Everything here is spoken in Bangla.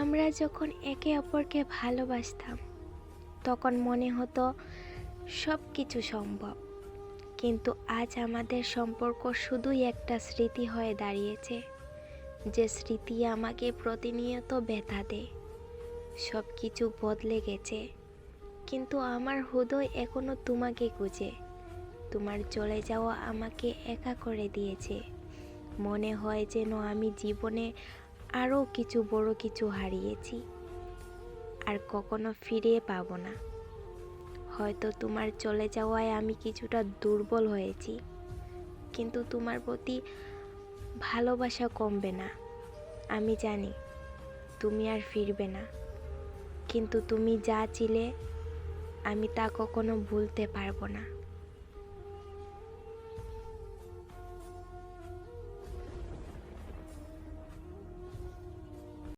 আমরা যখন একে অপরকে ভালোবাসতাম, তখন মনে হতো সব কিছু সম্ভব। কিন্তু আজ আমাদের সম্পর্ক শুধুই একটা স্মৃতি হয়ে দাঁড়িয়েছে, যে স্মৃতি আমাকে প্রতিনিয়ত ব্যথা দেয়। সব কিছু বদলে গেছে, কিন্তু আমার হৃদয় এখনও তোমাকে খুঁজে। তোমার চলে যাওয়া আমাকে একা করে দিয়েছে। মনে হয় যেন আমি জীবনে আরও কিছু বড় কিছু হারিয়েছি। আর কখনো ফিরে পাবো না। হয়তো তোমার চলে যাওয়ায় আমি কিছুটা দুর্বল হয়েছি, কিন্তু তোমার প্রতি ভালোবাসা কমবে না। আমি জানি, তুমি আর ফিরবে না। কিন্তু তুমি যা ছিলে, আমি তা কখনো ভুলতে পারব না।